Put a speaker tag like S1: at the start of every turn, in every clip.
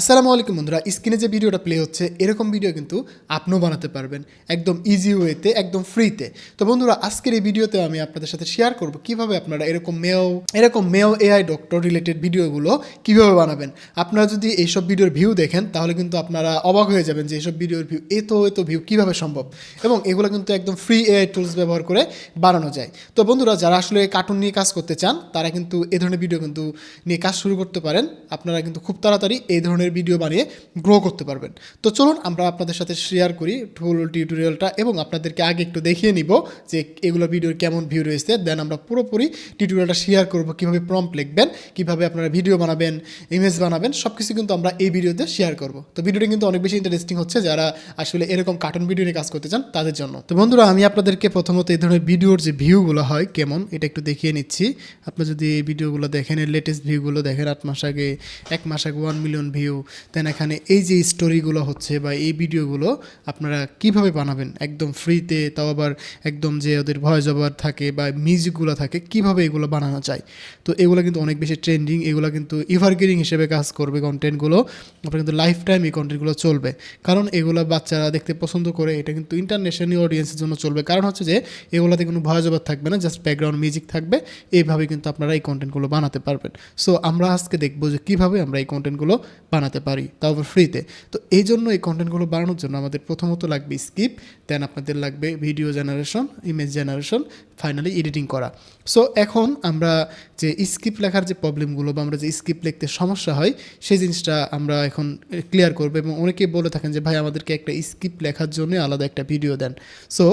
S1: আসসালামু আলাইকুম বন্ধুরা, স্ক্রিনে যে ভিডিওটা প্লে হচ্ছে, এরকম ভিডিও কিন্তু আপনিও বানাতে পারবেন একদম ইজি ওয়েতে একদম ফ্রিতে তো বন্ধুরা, আজকের এই ভিডিওতে আমি আপনাদের সাথে শেয়ার করব কীভাবে আপনারা এরকম মেও এরকম মেও এআই ডক্টর রিলেটেড ভিডিওগুলো কীভাবে বানাবেন। আপনারা যদি এইসব ভিডিওর ভিউ দেখেন, তাহলে কিন্তু আপনারা অবাক হয়ে যাবেন যে এইসব ভিডিওর ভিউ এত এত ভিউ কীভাবে সম্ভব? এবং এগুলো কিন্তু একদম ফ্রি এআই টুলস ব্যবহার করে বানানো যায়। তো বন্ধুরা, যারা আসলে কার্টুন নিয়ে কাজ করতে চান, তারা কিন্তু এ ধরনের ভিডিও কিন্তু নিয়ে কাজ শুরু করতে পারেন। আপনারা কিন্তু খুব তাড়াতাড়ি এই ধরনের ভিডিও বানিয়ে গ্রো করতে পারবেন। তো চলুন আমরা আপনাদের সাথে শেয়ার করি ফুল টিউটোরিয়ালটা এবং আপনাদেরকে আগে একটু দেখিয়ে নিব যে এগুলো ভিডিওর কেমন ভিউ রয়েছে। দেন আমরা পুরোপুরি টিউটোরিয়ালটা শেয়ার করব, কীভাবে প্রম্পট লিখবেন, কীভাবে আপনারা ভিডিও বানাবেন ইমেজ বানাবেন সব কিছু কিন্তু আমরা এই ভিডিওতে শেয়ার করব। তো ভিডিওটা কিন্তু অনেক বেশি ইন্টারেস্টিং হচ্ছে যারা আসলে এরকম কার্টুন ভিডিও নিয়ে কাজ করতে চান, তাদের জন্য। তো বন্ধুরা, আমি আপনাদেরকে প্রথমত এই ধরনের ভিডিওর যে ভিউগুলো হয় কেমন, এটা একটু দেখিয়ে নিচ্ছি। আপনি যদি এই ভিডিওগুলো দেখেন এর লেটেস্ট ভিউগুলো দেখেন, আট মাস আগে, এক মাস আগে ওয়ান মিলিয়ন ভিউ দেন এখানে এই যে স্টোরিগুলো হচ্ছে বা এই ভিডিওগুলো আপনারা কীভাবে বানাবেন? একদম ফ্রিতে তাও আবার একদম যে ওদের ভয়েস ওভার থাকে বা মিউজিকগুলো থাকে, কীভাবে এগুলো বানানো যায়? তো এগুলো কিন্তু অনেক বেশি ট্রেন্ডিং এগুলো কিন্তু এভারগ্রিং হিসেবে কাজ করবে কন্টেন্টগুলো আপনার কিন্তু লাইফ টাইম এই কন্টেন্টগুলো চলবে। কারণ এগুলো বাচ্চারা দেখতে পছন্দ করে, এটা কিন্তু ইন্টারন্যাশনাল অডিয়েন্সের জন্য চলবে। কারণ হচ্ছে যে, এগুলোতে কোনো ভয়েস ওভার থাকবে না জাস্ট ব্যাকগ্রাউন্ড মিউজিক থাকবে। এইভাবে কিন্তু আপনারা এই কন্টেন্টগুলো বানাতে পারবেন। সো আমরা আজকে দেখব যে কীভাবে আমরা এই কন্টেন্টগুলো বানাতে পারি, তাও আবার ফ্রিতে তো। এই জন্য এই কন্টেন্টগুলো বানানোর জন্য আমাদের প্রথমত লাগবে স্কিপ দেন আপনাদের লাগবে video generation image generation finally editing করা। সো এখন আমরা যে স্কিপ লেখার যে প্রবলেমগুলো বা আমরা যে স্কিপ লিখতে সমস্যা হয়, সেই জিনিসটা আমরা এখন ক্লিয়ার করব এবং অনেকেই বলে থাকেন যে, ভাই, আমাদেরকে একটা স্কিপ লেখার জন্য আলাদা একটা ভিডিও দেন। সো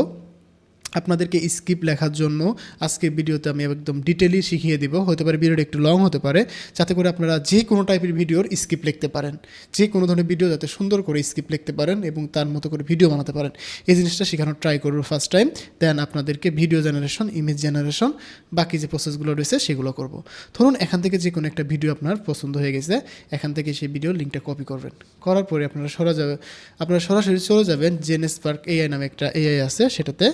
S1: আপনাদেরকে স্কিপ লেখার জন্য আজকের ভিডিওতে আমি একদম ডিটেলি শিখিয়ে দিব। হতে পারে ভিডিওটা একটু লং হতে পারে। যাতে করে আপনারা যে কোনো টাইপের ভিডিওর স্কিপ লিখতে পারেন। যে কোনো ধরনের ভিডিও যাতে সুন্দর করে স্কিপ লিখতে পারেন এবং তার মতো করে ভিডিও বানাতে পারেন। এই জিনিসটা শেখানোর ট্রাই করব ফার্স্ট টাইম দেন আপনাদেরকে ভিডিও জেনারেশন ইমেজ জেনারেশন বাকি যে প্রসেসগুলো রয়েছে সেগুলো করব। ধরুন এখান থেকে যে কোনো একটা ভিডিও আপনার পছন্দ হয়ে গেছে। এখান থেকে সেই ভিডিওর লিঙ্কটা কপি করবেন। করার পরে আপনারা সরা যাবে আপনারা সরাসরি চলে যাবেন জেনেস পার্ক এআই নামে একটা এআই আছে। সেটাতে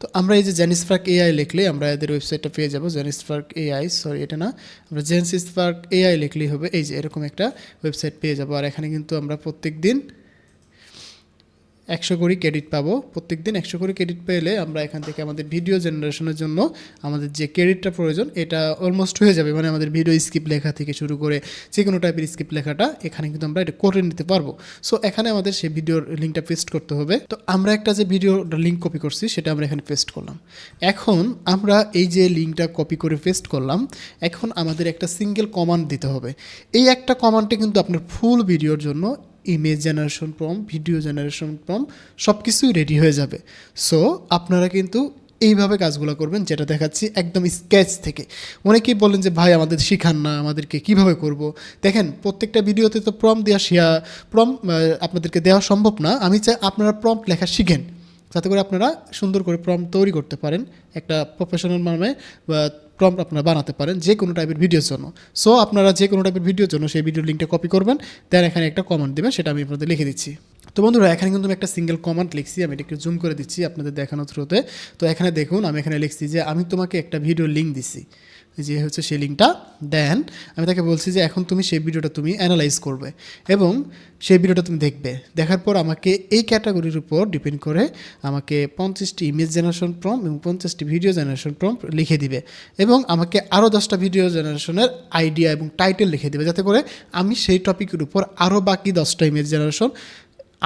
S1: তো আমরা এই যে জেনিস পার্ক এআই লিখলে আমরা এদের ওয়েবসাইটটা পেয়ে যাব। জেনিস পার্ক এআই সরি এটা না। আমরা জেনসিস পার্ক এআই লিখলেই হবে। এই যে এরকম একটা ওয়েবসাইট পেয়ে যাব। আর এখানে কিন্তু আমরা প্রত্যেক দিন একশো করে ক্রেডিট পাবো। প্রত্যেক দিন একশো করে ক্রেডিট পেলে আমরা এখান থেকে আমাদের ভিডিও জেনারেশনের জন্য আমাদের যে ক্রেডিটটা প্রয়োজন, এটা অলমোস্ট হয়ে যাবে। মানে আমাদের ভিডিও স্ক্রিপ্ট লেখা থেকে শুরু করে যে কোনো টাইপের স্ক্রিপ্ট লেখাটা এখানে কিন্তু আমরা এটা করে নিতে পারব। সো এখানে আমাদের সেই ভিডিওর লিঙ্কটা পেস্ট করতে হবে। তো, আমরা একটা যে ভিডিও লিঙ্ক কপি করছি, সেটা আমরা এখানে পেস্ট করলাম। এখন আমরা এই যে লিঙ্কটা কপি করে পেস্ট করলাম, এখন আমাদের একটা সিঙ্গেল কমান্ড দিতে হবে। এই একটা কমান্ডে কিন্তু আপনার ফুল ভিডিওর জন্য image generation prompt video generation prompt সব কিছুই রেডি হয়ে যাবে। সো আপনারা কিন্তু এইভাবে কাজগুলো করবেন, যেটা দেখাচ্ছি একদম স্কেচ থেকে। অনেকেই বলেন যে, ভাই, আমাদের শিখান না, আমাদেরকে কীভাবে করব? দেখেন, প্রত্যেকটা ভিডিওতে তো প্রম দেওয়া শিয়া প্রম আপনাদেরকে দেওয়া সম্ভব না। আমি চাই আপনারা প্রম্পট লেখা শিখেন। যাতে করে আপনারা সুন্দর করে প্রম তৈরি করতে পারেন একটা প্রফেশনাল মানে প্রম্পট আপনারা বানাতে পারেন যে কোনো টাইপের ভিডিওর জন্য। সো আপনারা যে কোনো টাইপের ভিডিওর জন্য সেই ভিডিও লিঙ্কটা কপি করবেন দেন এখানে একটা কমেন্ট দেবেন, সেটা আমি আপনাদের লিখে দিচ্ছি। তো বন্ধুরা, এখানে কিন্তু আমি একটা সিঙ্গেল কমান্ড লিখছি, আমি এটা একটু জুম করে দিচ্ছি আপনাদের দেখানোর থ্রুতে তো এখানে দেখুন, আমি এখানে লিখছি যে, আমি তোমাকে একটা ভিডিও লিঙ্ক দিচ্ছি যে হচ্ছে সেই লিঙ্কটা দেন আমি তাকে বলছি যে এখন তুমি সেই ভিডিওটা তুমি অ্যানালাইজ করবে এবং সেই ভিডিওটা তুমি দেখবে। দেখার পর আমাকে এই ক্যাটাগরির উপর ডিপেন্ড করে আমাকে পঞ্চাশটি ইমেজ জেনারেশন প্রম এবং পঞ্চাশটি ভিডিও জেনারেশন প্রম লিখে দিবে এবং আমাকে আরও দশটা ভিডিও জেনারেশনের আইডিয়া এবং টাইটেল লিখে দেবে যাতে করে আমি সেই টপিকের উপর আরও বাকি দশটা ইমেজ জেনারেশন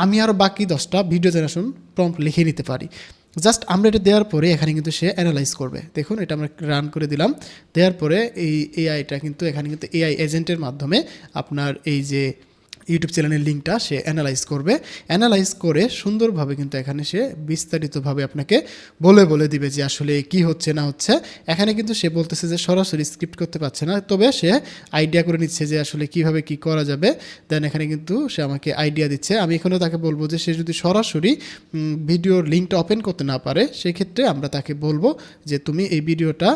S1: আমি আরও বাকি দশটা ভিডিও জেনারেশন প্রম্পট লিখে নিতে পারি। জাস্ট আমরা এটা দেওয়ার পরে এখানে কিন্তু সে অ্যানালাইজ করবে। দেখুন, এটা আমরা রান করে দিলাম। দেওয়ার পরে এই এআইটা কিন্তু এখানে কিন্তু এআই এজেন্টের মাধ্যমে আপনার এই যে ইউটিউব চ্যানেলের লিঙ্কটা সে অ্যানালাইজ করবে। অ্যানালাইজ করে সুন্দরভাবে কিন্তু এখানে সে বিস্তারিতভাবে আপনাকে বলে বলে দিবে যে আসলে কি হচ্ছে, না হচ্ছে। এখানে কিন্তু সে বলতেছে যে সরাসরি স্ক্রিপ্ট করতে পারছে না। তবে সে আইডিয়া করে নিচ্ছে যে আসলে কীভাবে কি করা যাবে। দেন এখানে কিন্তু সে আমাকে আইডিয়া দিচ্ছে। আমি এখানেও তাকে বলব যে সে যদি সরাসরি ভিডিওর লিঙ্কটা ওপেন করতে না পারে, সেক্ষেত্রে আমরা তাকে বলব যে তুমি এই ভিডিওটা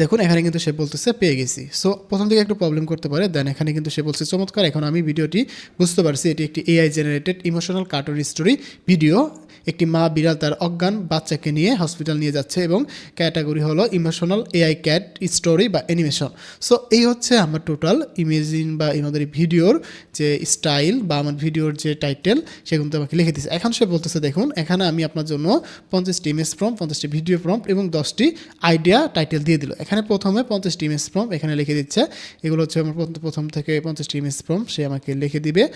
S1: দেখুন, এখানে কিন্তু সে বলতেছে, পেয়ে গেছি। সো প্রথম থেকে একটু প্রবলেম করতে পারে দেন এখানে কিন্তু সে বলছে, চমৎকার, এখন আমি ভিডিওটি বুঝতে পারছি, এটি একটি AI generated emotional cartoon story video একটি মা বিড়াল তার অজ্ঞান বাচ্চাকে নিয়ে হসপিটাল নিয়ে যাচ্ছে এবং ক্যাটাগরি হলো ইমোশনাল এআই ক্যাট স্টোরি বা অ্যানিমেশন। সো এই হচ্ছে আমার টোটাল ইমেজিন বা আমাদের ভিডিওর যে স্টাইল বা আমার ভিডিওর যে টাইটেল সে কিন্তু আমাকে লিখে দিচ্ছে এখন সে বলতেছে, দেখুন, এখানে আমি আপনার জন্য পঞ্চাশটি ইমেজ ফ্রম পঞ্চাশটি ভিডিও ফ্রম এবং দশটি আইডিয়া টাইটেল দিয়ে দিল। এখানে প্রথমে পঞ্চাশটি ইমেজ ফ্রম এখানে লিখে দিচ্ছে। এগুলো হচ্ছে আমার প্রথম- থেকে পঞ্চাশটি ইমেজ ফ্রম সে আমাকে লিখে দিবে।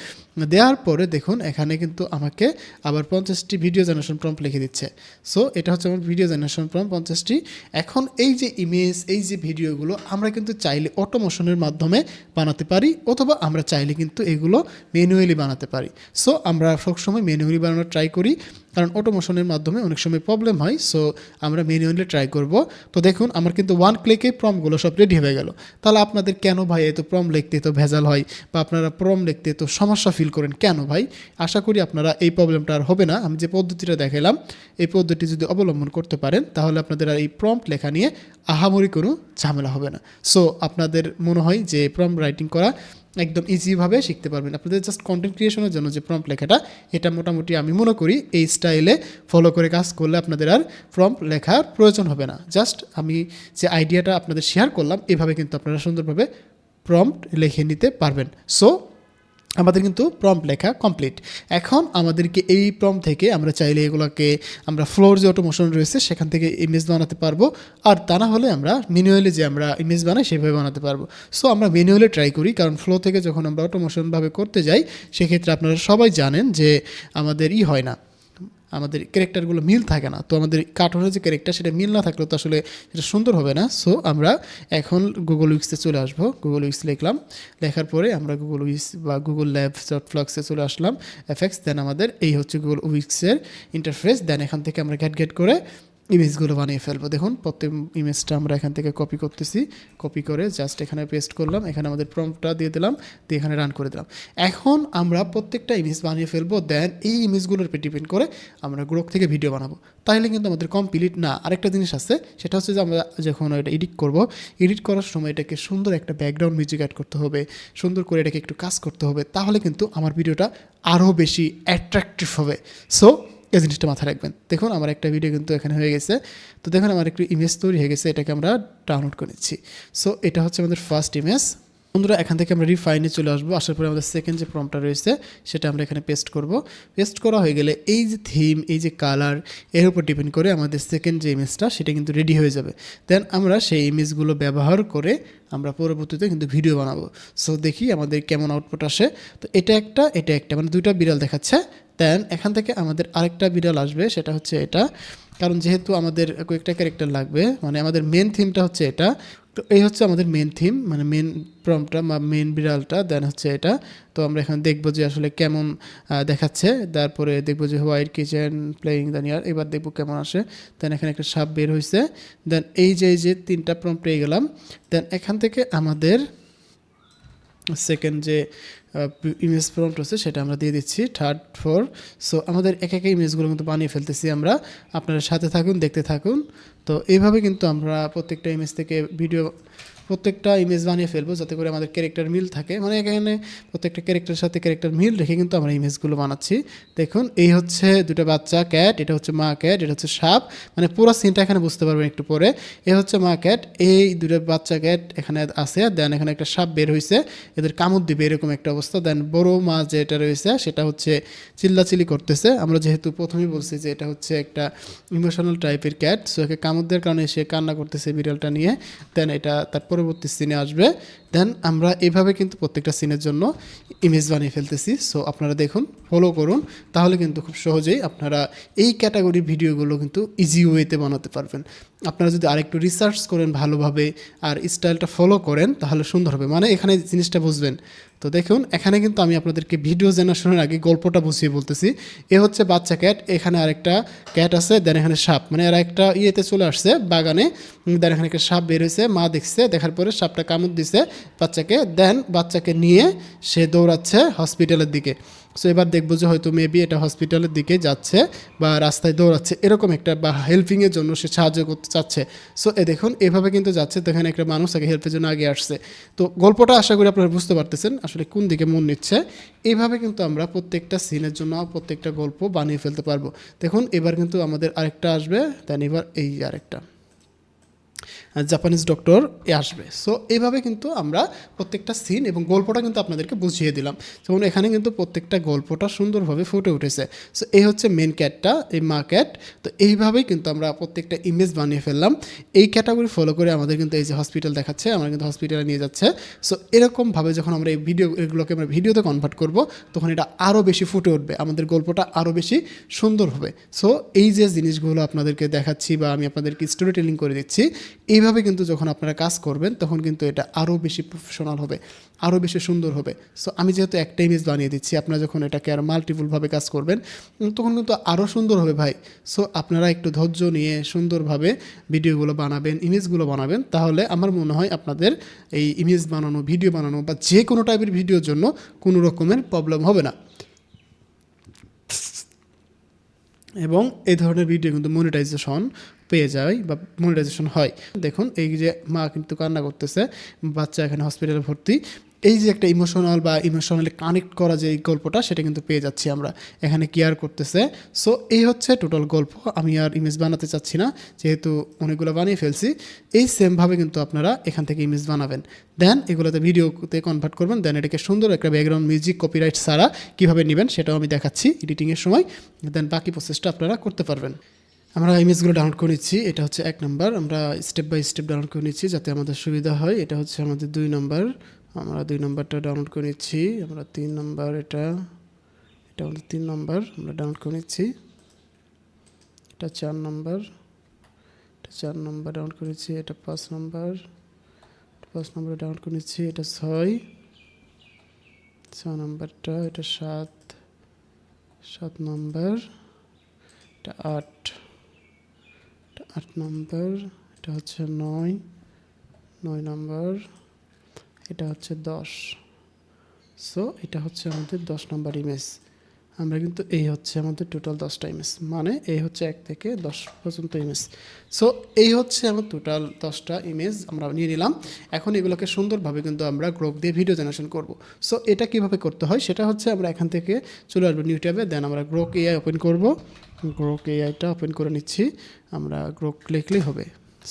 S1: দেওয়ার পরে দেখুন, এখানে কিন্তু আমাকে আবার পঞ্চাশটি ভিডিও জেনারেশন প্রম্পট লিখে দিচ্ছে। সো এটা হচ্ছে আমার ভিডিও জেনারেশন প্রম্পট পঞ্চাশটি। এখন এই যে ইমেজ এই যে ভিডিওগুলো আমরা কিন্তু চাইলে অটোমোশনের মাধ্যমে বানাতে পারি, অথবা আমরা চাইলে কিন্তু এগুলো ম্যানুয়ালি বানাতে পারি। সো আমরা সবসময় ম্যানুয়ালি বানানোর ট্রাই করি, কারণ অটোমোশনের মাধ্যমে অনেক সময় প্রবলেম হয়। সো আমরা ম্যানুয়ালি ট্রাই করব। তো দেখুন, আমার কিন্তু ওয়ান ক্লিকে প্রমগুলো সব রেডি হয়ে গেল। তাহলে আপনাদের কেন ভাই এত প্রম লিখতে তো ভেজাল হয়? বা আপনারা প্রম লিখতে তো সমস্যা ফিল করেন কেন ভাই? আশা করি আপনারা এই প্রবলেমটা আর হবে না। আমি যে পদ্ধতিটা দেখালাম এই পদ্ধতি যদি অবলম্বন করতে পারেন, তাহলে আপনাদের আর এই প্রম্পট লেখা নিয়ে আহামরি কোনো ঝামেলা হবে না। সো আপনাদের মনে হয় যে প্রম রাইটিং করা একদম ইজিভাবে শিখতে পারবেন। আপনাদের জাস্ট কন্টেন্ট ক্রিয়েশনের জন্য যে প্রম্পট লেখাটা, এটা মোটামুটি আমি মনে করি এই স্টাইলে ফলো করে কাজ করলে আপনাদের আর প্রম্পট লেখার প্রয়োজন হবে না। জাস্ট আমি যে আইডিয়াটা আপনাদের শেয়ার করলাম, এভাবে কিন্তু আপনারা সুন্দরভাবে প্রম্পট লিখে নিতে পারবেন। সো আমাদের কিন্তু প্রম্পট লেখা কমপ্লিট এখন আমাদেরকে এই প্রম্পট থেকে আমরা চাইলে এগুলোকে আমরা ফ্লোর যে অটোমোশন রয়েছে, সেখান থেকে ইমেজ বানাতে পারব। আর তা না হলে আমরা ম্যানুয়ালি যে আমরা ইমেজ বানাই, সেভাবে বানাতে পারব। সো আমরা ম্যানুয়ালি ট্রাই করি, কারণ ফ্লো থেকে যখন আমরা অটোমোশনভাবে করতে যাই, সেক্ষেত্রে আপনারা সবাই জানেন যে আমাদের ই হয় না। আমাদের ক্যারেক্টারগুলো মিল থাকে না। তো আমাদের কার্টুনের যে ক্যারেক্টার সেটা মিল না থাকলে তো আসলে সেটা সুন্দর হবে না। সো আমরা এখন গুগল উইক্সে চলে আসব। গুগল উইক্স লিখলাম। লেখার পরে আমরা গুগল উইক্স বা গুগল ল্যাব ডট ফ্লক্সে চলে আসলাম। এফেক্স দেন আমাদের এই হচ্ছে গুগল উইক্সের ইন্টারফেস দেন এখান থেকে আমরা গ্যাট গ্যাট করে ইমেজগুলো বানিয়ে ফেলব। দেখুন, প্রত্যেক ইমেজটা আমরা এখান থেকে কপি করতেছি। কপি করে জাস্ট এখানে পেস্ট করলাম। এখানে আমাদের প্রম্পটটা দিয়ে দিলাম, দিয়ে এখানে রান করে দিলাম। এখন আমরা প্রত্যেকটা ইমেজ বানিয়ে ফেলব দেন এই ইমেজগুলোর উপর ডিপেন্ড করে আমরা গ্রুপ থেকে ভিডিও বানাবো। তাহলে কিন্তু আমাদের কমপ্লিট না। আরেকটা জিনিস আছে, সেটা হচ্ছে যে আমরা যখন এটা এডিট করব এডিট করার সময় এটাকে সুন্দর একটা ব্যাকগ্রাউন্ড মিউজিক অ্যাড করতে হবে, সুন্দর করে এটাকে একটু কাজ করতে হবে, তাহলে কিন্তু আমার ভিডিওটা আরও বেশি অ্যাট্রাকটিভ হবে। সো এই জিনিসটা মাথায় রাখবেন। দেখুন, আমার একটা ভিডিও কিন্তু এখানে হয়ে গেছে। তো দেখুন, আমার একটু ইমেজ তৈরি হয়ে গেছে, এটাকে আমরা ডাউনলোড করে নিচ্ছি। সো এটা হচ্ছে আমাদের ফার্স্ট ইমেজ বন্ধুরা, এখান থেকে আমরা রিফাইনে চলে আসব। আসার পরে আমাদের সেকেন্ড যে প্রমটা রয়েছে, সেটা আমরা এখানে পেস্ট করব। পেস্ট করা হয়ে গেলে এই যে থিম এই যে কালারের উপর ডিপেন্ড করে আমাদের সেকেন্ড যে ইমেজটা সেটা কিন্তু রেডি হয়ে যাবে। দেন আমরা সেই ইমেজগুলো ব্যবহার করে আমরা পরবর্তীতে কিন্তু ভিডিও বানাবো। সো দেখি আমাদের কেমন আউটপুট আসে। তো এটা একটা এটা একটা মানে দুইটা বিড়াল দেখাচ্ছে। দেন এখান থেকে আমাদের আরেকটা বিড়াল আসবে, সেটা হচ্ছে এটা। কারণ যেহেতু আমাদের কয়েকটা ক্যারেক্টার লাগবে মানে আমাদের মেন থিমটা হচ্ছে এটা। তো এই হচ্ছে আমাদের মেন থিম মানে মেন প্রমটা বা মেন বিড়ালটা দেন হচ্ছে এটা। তো আমরা এখানে দেখব যে আসলে কেমন দেখাচ্ছে। তারপরে দেখব যে white kitchen playing the near এবার দেখব কেমন আসে। দেন এখানে একটা সাপ বের হয়েছে দেন এই যে এই যে তিনটা প্রম্পট পেয়ে গেলাম। দেন এখান থেকে আমাদের সেকেন্ড যে ইমেজ প্রম্পট আছে, সেটা আমরা দিয়ে দিচ্ছি থার্ড ফোর সো আমাদের এক এক ইমেজগুলো কিন্তু বানিয়ে ফেলতেছি আমরা। আপনারা সাথে থাকুন, দেখতে থাকুন। তো, এইভাবে কিন্তু আমরা প্রত্যেকটা ইমেজ থেকে ভিডিও প্রত্যেকটা ইমেজ বানিয়ে ফেলব যাতে করে আমাদের ক্যারেক্টার মিল থাকে। মানে এখানে প্রত্যেকটা ক্যারেক্টারের সাথে ক্যারেক্টার মিল রেখে কিন্তু আমরা ইমেজগুলো বানাচ্ছি। দেখুন, এই হচ্ছে দুটো বাচ্চা ক্যাট এটা হচ্ছে মা ক্যাট এটা হচ্ছে সাপ। মানে পুরো সিনটা এখানে বুঝতে পারবেন একটু পরে। এ হচ্ছে মা ক্যাট এই দুটো বাচ্চা ক্যাট এখানে আছে। দেন এখানে একটা সাপ বের হয়েছে এদের কামড় দিবে এরকম একটা অবস্থা। দেন বড় মা যেটা রয়েছে, সেটা হচ্ছে চিল্লাচিল্লি করতেছে। আমরা যেহেতু প্রথমেই বলছি যে এটা হচ্ছে একটা ইমোশনাল টাইপের ক্যাট সো একে কামড় দেওয়ার কারণে সে কান্না করতেছে বিড়ালটা নিয়ে। দেন এটা তার পরবর্তী সিনে আসবে। দেন আমরা এভাবে কিন্তু প্রত্যেকটা সিনের জন্য ইমেজ বানিয়ে ফেলতেছি। সো আপনারা দেখুন ফলো করুন। তাহলে কিন্তু খুব সহজেই আপনারা এই ক্যাটাগরির ভিডিওগুলো কিন্তু ইজি ওয়েতে বানাতে পারবেন। আপনারা যদি আরেকটু রিসার্চ করেন ভালোভাবে আর স্টাইলটা ফলো করেন, তাহলে সুন্দর হবে। মানে এখানে জিনিসটা বুঝবেন। তো দেখুন, এখানে কিন্তু আমি আপনাদেরকে ভিডিও জেনারেশনের আগে গল্পটা বুঝিয়ে বলতেছি। এ হচ্ছে বাচ্চা ক্যাট এখানে আরেকটা ক্যাট আছে দেন এখানে সাপ। মানে এরা একটা ইয়েতে চলে আসছে বাগানে। দেন এখানে একটা সাপ বের হয়েছে, মা দেখছে, দেখার পরে সাপটা কামড় দিছে বাচ্চাকে, দেন বাচ্চাকে নিয়ে সে দৌড়াচ্ছে হসপিটালের দিকে। সো এবার দেখব যে হয়তো মেবি এটা হসপিটালের দিকে যাচ্ছে বা রাস্তায় দৌড়াচ্ছে। এরকম একটা বা হেল্পিংয়ের জন্য সে সাহায্য করতে চাচ্ছে। সো এ দেখুন, এভাবে কিন্তু যাচ্ছে। তো এখানে একটা মানুষ তাকে হেল্পের জন্য আগে আসছে। তো গল্পটা আশা করি আপনারা বুঝতে পারতেছেন আসলে কোন দিকে মন নিচ্ছে। এইভাবে কিন্তু আমরা প্রত্যেকটা সিনের জন্য প্রত্যেকটা গল্প বানিয়ে ফেলতে পারব। দেখুন, এবার কিন্তু আমাদের আরেকটা আসবে দেন এবার এই আরেকটা। জাপানিজ ডক্টর এ আসবে। সো এইভাবে কিন্তু আমরা প্রত্যেকটা সিন এবং গল্পটা কিন্তু আপনাদেরকে বুঝিয়ে দিলাম। যেমন এখানে কিন্তু প্রত্যেকটা গল্পটা সুন্দরভাবে ফুটে উঠেছে। সো এই হচ্ছে মেন ক্যাটটা এই মা ক্যাট তো, এইভাবেই কিন্তু আমরা প্রত্যেকটা ইমেজ বানিয়ে ফেললাম। এই ক্যাটাগরি ফলো করে আমাদের কিন্তু এই যে হসপিটাল দেখাচ্ছে, আমরা কিন্তু হসপিটালে নিয়ে যাচ্ছে। সো এরকমভাবে যখন আমরা এই ভিডিও এগুলোকে আমরা ভিডিওতে কনভার্ট করব, তখন এটা আরও বেশি ফুটে উঠবে। আমাদের গল্পটা আরও বেশি সুন্দর হবে। সো এই যে জিনিসগুলো আপনাদেরকে দেখাচ্ছি বা আমি আপনাদেরকে স্টোরি টেলিং করে দিচ্ছি, এইভাবে কিন্তু যখন আপনারা কাজ করবেন, তখন কিন্তু এটা আরও বেশি প্রফেশনাল হবে আরও বেশি সুন্দর হবে। সো আমি যেহেতু একটা ইমেজ বানিয়ে দিচ্ছি, আপনারা যখন এটাকে আরও মাল্টিপুলভাবে কাজ করবেন তখন কিন্তু আরও সুন্দর হবে ভাই। সো আপনারা একটু ধৈর্য নিয়ে সুন্দরভাবে ভিডিওগুলো বানাবেন ইমেজগুলো বানাবেন, তাহলে আমার মনে হয় আপনাদের এই ইমেজ বানানো ভিডিও বানানো বা যে কোনো টাইপের ভিডিওর জন্য কোনো রকমের প্রবলেম হবে না। এবং এই ধরনের ভিডিও কিন্তু মনিটাইজেশন পেয়ে যায় বা মনিটাইজেশন হয়। দেখুন, এই যে মা কিন্তু কান্না করতেছে, বাচ্চা এখানে হসপিটালে ভর্তি। এই যে একটা ইমোশনাল বা ইমোশনালি কানেক্ট করা যে এই গল্পটা, সেটা কিন্তু পেয়ে যাচ্ছি আমরা। এখানে কেয়ার করতেছে। সো এই হচ্ছে টোটাল গল্প। আমি আর ইমেজ বানাতে চাচ্ছি না, যেহেতু অনেকগুলো বানিয়ে ফেলছি। এই সেমভাবে কিন্তু আপনারা এখান থেকে ইমেজ বানাবেন। দেন এগুলোতে ভিডিওতে কনভার্ট করবেন। দেন এটাকে সুন্দর একটা ব্যাকগ্রাউন্ড মিউজিক কপিরাইট ছাড়া কীভাবে নেবেন, সেটাও আমি দেখাচ্ছি এডিটিংয়ের সময়। দেন বাকি প্রসেসটা আপনারা করতে পারবেন। আমরা ইমেজগুলো ডাউনলোড করে নিচ্ছি, এটা হচ্ছে এক নম্বর আমরা স্টেপ বাই স্টেপ ডাউনলোড করে নিচ্ছি যাতে আমাদের সুবিধা হয়, এটা হচ্ছে আমাদের দুই নম্বর আমরা দুই নম্বরটা ডাউনলোড করে নিচ্ছি, আমরা তিন নম্বর এটা এটা আমাদের তিন নম্বর আমরা ডাউনলোড করে নিচ্ছি, এটা চার নম্বর এটা চার নম্বর ডাউনলোড করেছি এটা পাঁচ নম্বর পাঁচ নাম্বারে ডাউনলোড করে নিচ্ছি, এটা ছয় ছয় নম্বরটা এটা সাত সাত নম্বর এটা আট আট নম্বর, এটা হচ্ছে নয় নয় নম্বর, এটা হচ্ছে দশ। সো এটা হচ্ছে আমাদের দশ নম্বর ইমেজ আমরা কিন্তু এই হচ্ছে আমাদের টোটাল দশটা ইমেজ মানে এই হচ্ছে এক থেকে দশ পর্যন্ত ইমেজ সো এই হচ্ছে আমার টোটাল দশটা ইমেজ আমরা নিয়ে নিলাম। এখন এগুলোকে সুন্দরভাবে কিন্তু আমরা গ্রুপ দিয়ে ভিডিও জেনারেশন করব। সো এটা কীভাবে করতে হয়? সেটা হচ্ছে আমরা এখান থেকে চলে আসব নিউ ট্যাবে দেন আমরা গ্রোক এআই ওপেন করব। গ্রোক এআইটা ওপেন করে নিচ্ছি। আমরা গ্রোক লিখলেই হবে।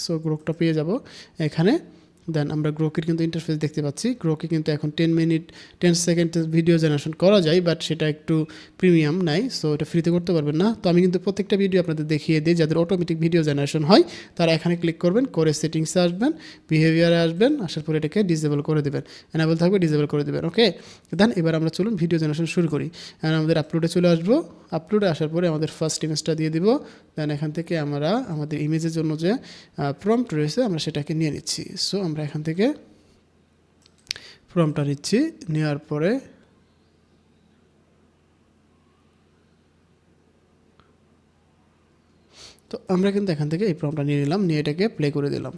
S1: সো গ্রোকটা পেয়ে যাব এখানে। দেন আমরা গ্রোকের কিন্তু ইন্টারফেস দেখতে পাচ্ছি। গ্রোকে কিন্তু এখন ten minute ten second video generation করা যায় বাট সেটা একটু প্রিমিয়াম নাই সো এটা ফ্রিতে করতে পারবেন না। তো আমি কিন্তু প্রত্যেকটা ভিডিও আপনাদের দেখিয়ে দিই, যাদের অটোমেটিক ভিডিও জেনারেশন হয়, তারা এখানে ক্লিক করবেন, করে সেটিংসে আসবেন বিহেভিয়ারে আসবেন, আসার পরে এটাকে ডিসেবল করে দেবেন। এনাবেল থাকবে ডিসেবল করে দেবেন ওকে দেন এবার আমরা চলুন ভিডিও জেনারেশন শুরু করি। আমাদের আপলোডে চলে আসব। আপলোডে আসার পরে আমাদের ফার্স্ট ইমেজটা দিয়ে দিব। দেন এখান থেকে আমরা, আমাদের ইমেজের জন্য যে প্রম্পট রয়েছে, আমরা সেটাকে নিয়ে নিচ্ছি। সো আমরা এখান থেকে প্রম্পটটা নিচ্ছি। নেওয়ার পরে তো আমরা কিন্তু এখান থেকে এই প্রমটা নিয়ে নিলাম, নিয়ে এটাকে প্লে করে দিলাম।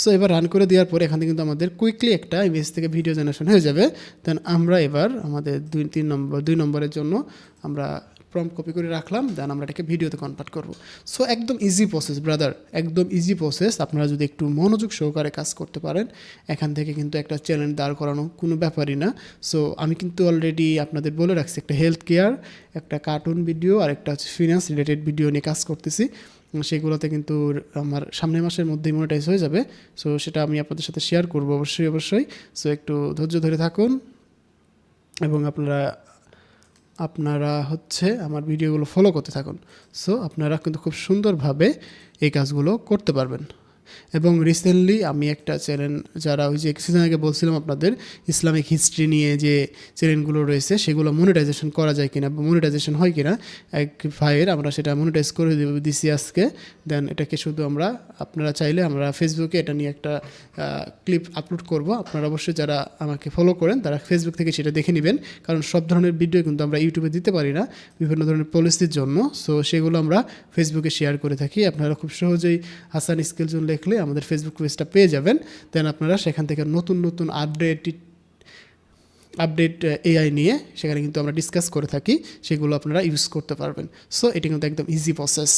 S1: সো এবার রান করে দেওয়ার পরে এখান থেকে কিন্তু আমাদের কুইকলি একটা ইমেজ থেকে ভিডিও জেনারেশন হয়ে যাবে। দেন আমরা এবার আমাদের দুই, তিন নম্বর, দুই নম্বরের জন্য আমরা প্রম কপি করে রাখলাম দেন আমরা এটাকে ভিডিওতে কনভার্ট করব। সো একদম ইজি প্রসেস ব্রাদার একদম ইজি প্রসেস আপনারা যদি একটু মনোযোগ সহকারে কাজ করতে পারেন, এখান থেকে কিন্তু একটা চ্যালেঞ্জ দাঁড় করানো কোনো ব্যাপারই না। সো আমি কিন্তু অলরেডি আপনাদের বলে রাখছি, একটা হেলথ কেয়ার একটা কার্টুন ভিডিও আর একটা হচ্ছে ফিনান্স রিলেটেড ভিডিও নিয়ে কাজ করতেছি। সেগুলোতে কিন্তু আমার সামনের মাসের মধ্যেই মনিটাইজ হয়ে যাবে। সো সেটা আমি আপনাদের সাথে শেয়ার করব অবশ্যই অবশ্যই। সো একটু ধৈর্য ধরে থাকুন এবং আপনারা আপনারা হচ্ছে আমার ভিডিওগুলো ফলো করতে থাকুন। সো আপনারা কিন্তু খুব সুন্দরভাবে এই কাজগুলো করতে পারবেন। এবং রিসেন্টলি আমি একটা চ্যানেল যারা ওই যে কিছুদিন আগে বলছিলাম আপনাদের ইসলামিক হিস্ট্রি নিয়ে যে চ্যানেলগুলো রয়েছে, সেগুলো মনিটাইজেশন করা যায় কিনা বা মনিটাইজেশন হয় কিনা, এক ভাইয়ের আমরা সেটা মনিটাইজ করে দেব, দিছি আজকে। দেন এটাকে শুধু আমরা, আপনারা চাইলে আমরা ফেসবুকে এটা নিয়ে একটা ক্লিপ আপলোড করব। আপনারা অবশ্যই যারা আমাকে ফলো করেন, তারা ফেসবুক থেকে সেটা দেখে নেবেন। কারণ সব ধরনের ভিডিও কিন্তু আমরা ইউটিউবে দিতে পারি না, বিভিন্ন ধরনের পলিসির জন্য। সো সেগুলো আমরা ফেসবুকে শেয়ার করে থাকি। আপনারা খুব সহজেই হাসান স্কিল জোন লেখা লিখলে আমাদের ফেসবুক পেজটা পেয়ে যাবেন। দেন আপনারা সেখান থেকে নতুন নতুন আপডেট আপডেট এআই নিয়ে সেখানে কিন্তু আমরা ডিসকাস করে থাকি, সেগুলো আপনারা ইউজ করতে পারবেন। সো এটি কিন্তু একদম ইজি প্রসেস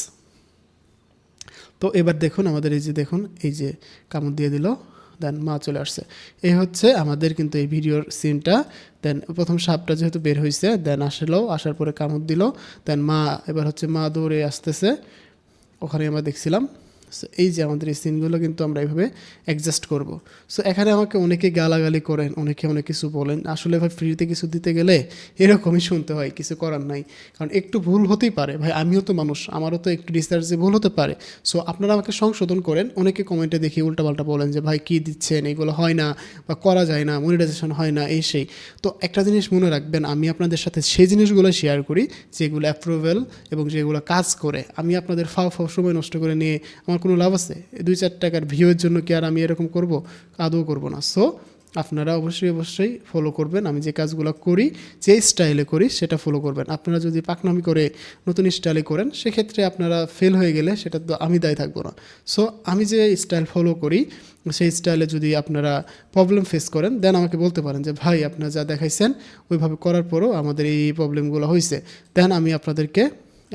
S1: তো এবার দেখুন আমাদের এই যে, দেখুন, এই যে কামড় দিয়ে দিল দেন মা চলে আসছে। এই হচ্ছে আমাদের কিন্তু এই ভিডিওর সিনটা দেন প্রথম সাপটা যেহেতু বের হয়েছে দেন আসলো, আসার পরে কামড় দিল। দেন মা, এবার হচ্ছে মা দৌড়ে আসতেছে। ওখানে আমরা দেখছিলাম সো এই যে আমাদের এই সিনগুলো কিন্তু আমরা এইভাবে অ্যাডজাস্ট করব। সো এখানে আমাকে অনেকে গালাগালি করেন, অনেকে অনেক কিছু বলেন। আসলে ভাই ফ্রিতে কিছু দিতে গেলে এরকমই শুনতে হয়, কিছু করার নাই। কারণ একটু ভুল হতেই পারে। ভাই, আমিও তো মানুষ, আমারও তো একটু রিসার্চে ভুল হতে পারে। সো আপনারা আমাকে সংশোধন করেন। অনেকে কমেন্টে দেখি উল্টাপাল্টা বলেন যে, ভাই, কী দিচ্ছেন? এগুলো হয় না বা করা যায় না মনিটাইজেশন হয় না, এই সেই। তো একটা জিনিস মনে রাখবেন, আমি আপনাদের সাথে সেই জিনিসগুলো শেয়ার করি, যেগুলো অ্যাপ্রুভেল এবং যেগুলো কাজ করে। আমি আপনাদের ফাও ফাও সময় নষ্ট করে নিয়ে আমার কোনো লাভ আছে? দুই চার টাকার ভিউয়ের জন্য কি আর আমি এরকম করব? আদৌ করব না। সো আপনারা অবশ্যই অবশ্যই ফলো করবেন। আমি যে কাজগুলো করি, যে স্টাইলে করি, সেটা ফলো করবেন। আপনারা যদি পাকনামি করে নতুন স্টাইলে করেন, সেক্ষেত্রে আপনারা ফেল হয়ে গেলে সেটা তো আমি দায়ী থাকব না। সো আমি যে স্টাইল ফলো করি, সেই স্টাইলে যদি আপনারা প্রবলেম ফেস করেন দেন আমাকে বলতে পারেন যে, ভাই, আপনারা যা দেখাইছেন, ওইভাবে করার পরও আমাদের এই প্রবলেমগুলো হয়েছে দেন আমি আপনাদেরকে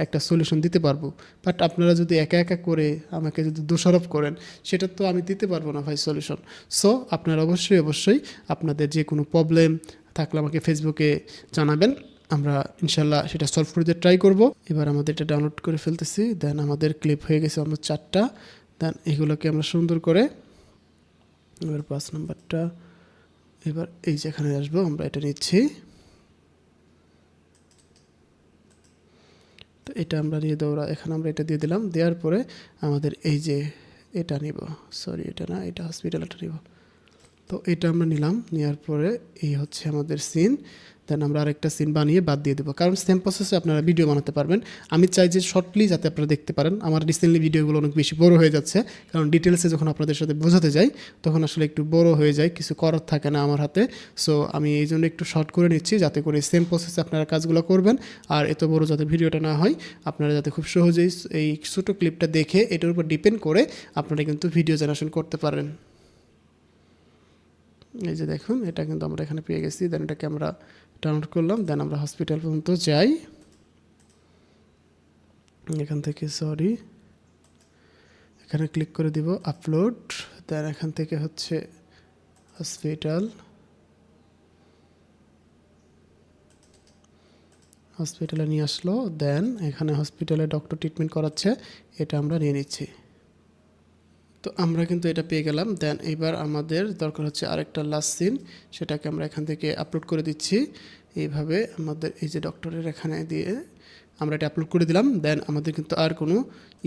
S1: একটা সলিউশন দিতে পারব। বাট আপনারা যদি একা একা করে আমাকে যদি দোষারোপ করেন, সেটা তো আমি দিতে পারব না ভাই সলিউশন সো আপনারা অবশ্যই অবশ্যই আপনাদের যে কোনো প্রবলেম থাকলে আমাকে ফেসবুকে জানাবেন। আমরা ইনশাল্লাহ সেটা সলভ করতে ট্রাই করব। এবার আমাদের এটা ডাউনলোড করে ফেলতেছি। দেন আমাদের ক্লিপ হয়ে গেছে আমরা চারটা। দেন এগুলোকে আমরা সুন্দর করে এবার পাঁচ নাম্বারটা, এবার এই যেখানে আসব, আমরা এটা নিচ্ছি। এটা আমরা দিয়ে দৌড়া এখানে আমরা এটা দিয়ে দিলাম, দেওয়ার পরে আমাদের এই যে এটা নিব। সরি এটা না, এটা হসপিটালটা নিব। তো এটা আমরা নিলাম নেওয়ার পরে এই হচ্ছে আমাদের সিন দেন আমরা আরেকটা সিন বানিয়ে বাদ দিয়ে দেবো। কারণ সেম প্রসেসে আপনারা ভিডিও বানাতে পারবেন। আমি চাই যে শর্টলি যাতে আপনারা দেখতে পারেন। আমার রিসেন্টলি ভিডিওগুলো অনেক বেশি বড় হয়ে যাচ্ছে। কারণ ডিটেলসে যখন আপনাদের সাথে বোঝাতে যাই, তখন আসলে একটু বড় হয়ে যায়। কিছু করার থাকে না আমার হাতে। সো আমি এই জন্য একটু শর্ট করে নিচ্ছি যাতে করে সেম প্রসেসে আপনারা কাজগুলো করবেন। আর এত বড় যাতে ভিডিওটা না হয়, আপনারা যাতে খুব সহজেই এই ছোটো ক্লিপটা দেখে এটার উপর ডিপেন্ড করে আপনারা কিন্তু ভিডিও জেনারেশন করতে পারেন। এই যে দেখুন, এটা কিন্তু আমরা এখানে পেয়ে গেছি। দেন এটাকে আমরা ডাউনলোড করলাম। দেন আমরা হসপিটাল পর্যন্ত যাই। এখান থেকে সরি এখানে ক্লিক করে দিব আপলোড দেন এখান থেকে হচ্ছে হসপিটাল হসপিটালে নিয়ে আসলো। দেন এখানে হসপিটালে ডক্টর ট্রিটমেন্ট করাচ্ছে। এটা আমরা নিয়ে নিচ্ছি। তো আমরা কিন্তু এটা পেয়ে গেলাম। দেন এবার আমাদের দরকার হচ্ছে আরেকটা লাস্ট সিন সেটাকে আমরা এখান থেকে আপলোড করে দিচ্ছি। এইভাবে আমাদের এই যে ডক্টরের এখানে দিয়ে আমরা এটা আপলোড করে দিলাম। দেন আমাদের কিন্তু আর কোনো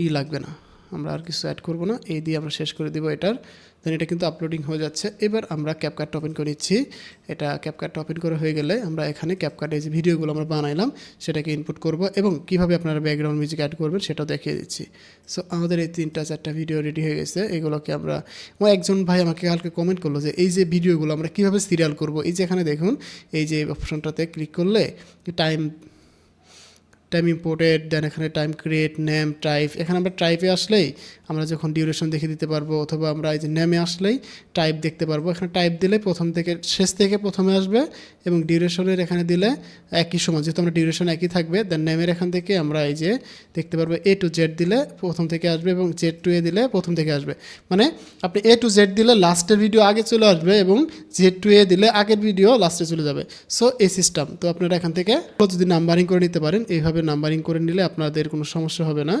S1: ই লাগবে না। আমরা আর কিছু অ্যাড করব না। এই দিয়ে আমরা শেষ করে দিব এটার। দেন এটা কিন্তু আপলোডিং হয়ে যাচ্ছে। এবার আমরা ক্যাপকার্ট ওপেন করে নিচ্ছি। এটা ক্যাপকার্ট ওপেন করে হয়ে গেলে আমরা এখানে ক্যাপকার্টে যে ভিডিওগুলো আমরা বানাইলাম, সেটাকে ইনপুট করব এবং কীভাবে আপনারা ব্যাকগ্রাউন্ড মিউজিক অ্যাড করবেন সেটাও দেখিয়ে দিচ্ছি। সো আমাদের এই তিনটা, চারটা ভিডিও রেডি হয়ে গেছে। এগুলোকে আমরা ও একজন ভাই আমাকে কালকে কমেন্ট করল যে, এই যে ভিডিওগুলো আমরা কীভাবে সিরিয়াল করব? এই যে এখানে দেখুন, এই যে অপশনটাতে ক্লিক করলে টাইম টাইম ইম্পোর্টেড দেন এখানে টাইম ক্রিয়েট নেম টাইপ এখানে আমরা টাইপে আসলেই আমরা যখন ডিউরেশন দেখে দিতে পারব অথবা আমরা এই যে নেমে আসলেই টাইপ দেখতে পারব। এখানে টাইপ দিলে প্রথম থেকে, শেষ থেকে প্রথমে আসবে এবং ডিউরেশনের এখানে দিলে একই সময় যেহেতু আমরা ডিউরেশন একই থাকবে দেন নেমের এখান থেকে আমরা এই যে দেখতে পারব এ টু জেড দিলে প্রথম থেকে আসবে এবং জেড টু এ দিলে প্রথম থেকে আসবে। মানে আপনি এ টু জেড দিলে লাস্টের ভিডিও আগে চলে আসবে এবং জেড টু এ দিলে আগের ভিডিও লাস্টে চলে যাবে। সো এই সিস্টেম তো আপনারা এখান থেকে যদি নাম্বারিং করে নিতে পারেন। এইভাবে নাম্বারিং করে নিলে আপনাদের কোনো সমস্যা হবে না।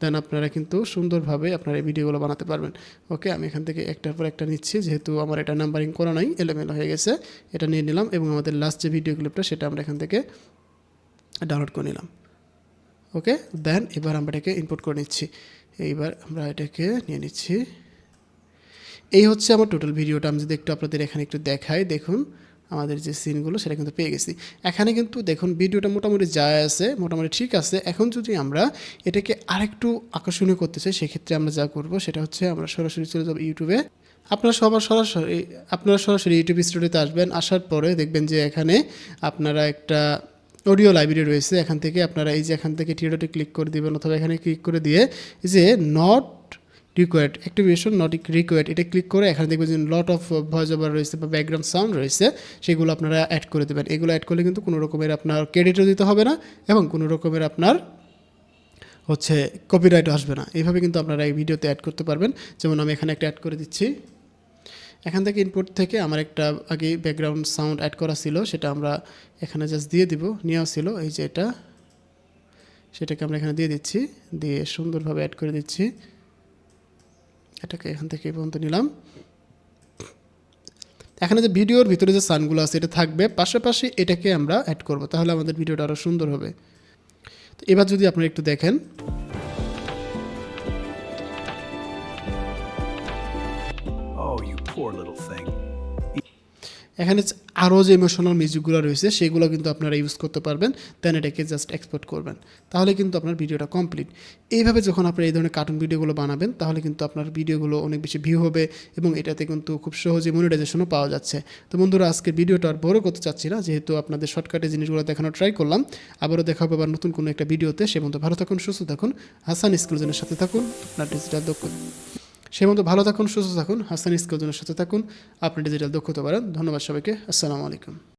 S1: দেন আপনারা কিন্তু সুন্দরভাবে আপনারা এই ভিডিওগুলো বানাতে পারবেন। ওকে আমি এখান থেকে একটার পর একটা নিচ্ছি। যেহেতু আমার এটা নাম্বারিং করা নাই, এলোমেলো হয়ে গেছে। এটা নিয়ে নিলাম এবং আমাদের লাস্ট যে ভিডিও ক্লিপটা সেটা আমরা এখান থেকে ডাউনলোড করে নিলাম। ওকে দেন এবার আমরা এটাকে ইনপুট করে নিচ্ছি। এইবার আমরা এটাকে নিয়ে নিচ্ছি। এই হচ্ছে আমার টোটাল ভিডিওটা আমি যদি একটু আপনাদের এখানে একটু দেখাই, দেখুন। আমাদের যে সিনগুলো, সেটা কিন্তু পেয়ে গেছি। এখানে কিন্তু দেখুন, ভিডিওটা মোটামুটি যায় আছে, মোটামুটি ঠিক আছে। এখন যদি আমরা এটাকে আরেকটু আকর্ষণীয় করতে চাই, সেক্ষেত্রে আমরা যা করব, সেটা হচ্ছে আমরা সরাসরি চলে যাব ইউটিউবে আপনারা সবার সরাসরি, আপনারা সরাসরি ইউটিউব স্টুডিওতে আসবেন, আসার পরে দেখবেন যে এখানে আপনারা একটা অডিও লাইব্রেরি রয়েছে। এখান থেকে আপনারা এই যে এখান থেকে টিওডোতে ক্লিক করে দিবেন, অথবা এখানে ক্লিক করে দিয়ে যে not required activation not required এটা ক্লিক করে এখানে দেখবেন যে লট অফ ভয়েস ওভার রয়েছে বা ব্যাকগ্রাউন্ড সাউন্ড রয়েছে, সেগুলো আপনারা অ্যাড করে দেবেন। এগুলো অ্যাড করলে কিন্তু কোনো রকমের আপনার ক্রেডিটও দিতে হবে না এবং কোনো রকমের আপনার হচ্ছে কপিরাইটও আসবে না। এইভাবে কিন্তু আপনারা এই ভিডিওতে অ্যাড করতে পারবেন। যেমন আমি এখানে একটা অ্যাড করে দিচ্ছি। এখান থেকে ইনপুট থেকে আমার একটা আগে ব্যাকগ্রাউন্ড সাউন্ড অ্যাড করা ছিল, সেটা আমরা এখানে জাস্ট দিয়ে দিব। নেওয়া ছিল। এই যে এটা, সেটাকে আমরা এখানে দিয়ে দিচ্ছি। দিয়ে সুন্দরভাবে অ্যাড করে দিচ্ছি। এটাকে এখান থেকে এই পর্যন্ত নিলাম। এখানে যে ভিডিওর ভিতরে যে সানগুলো আছে এটা থাকবে। পাশাপাশি এটাকে আমরা অ্যাড করব তাহলে আমাদের ভিডিওটা আরও সুন্দর হবে। তো এবার যদি আপনারা একটু দেখেন।
S2: Oh.
S1: এখানে আরও যে ইমোশনাল মিউজিকগুলো রয়েছে, সেগুলো কিন্তু আপনারা ইউজ করতে পারবেন দেন এটাকে জাস্ট এক্সপোর্ট করবেন। তাহলে কিন্তু আপনার ভিডিওটা কমপ্লিট এইভাবে যখন আপনারা এই ধরনের কার্টুন ভিডিওগুলো বানাবেন, তাহলে কিন্তু আপনার ভিডিওগুলো অনেক বেশি ভিউ হবে এবং এটাতে কিন্তু খুব সহজে মনিটাইজেশনও পাওয়া যাচ্ছে। তো বন্ধুরা, আজকের ভিডিওটা আর বড় করতে চাচ্ছি না, যেহেতু আপনাদের শর্টকাটে জিনিসগুলো দেখানো ট্রাই করলাম। আবারও দেখা হবে আবার নতুন কোনো একটা ভিডিওতে সে মতো ভালো থাকুন, সুস্থ থাকুন। হাসান স্কুলজনের সাথে থাকুন, আপনার ডিজিটাল দক্ষ। সে মতো ভালো থাকুন, সুস্থ থাকুন, হাসান স্কুলজনের সাথে থাকুন। আপনি ডিজিটাল দক্ষতা পারেন ধন্যবাদ সবাইকে। আসসালামু আলাইকুম।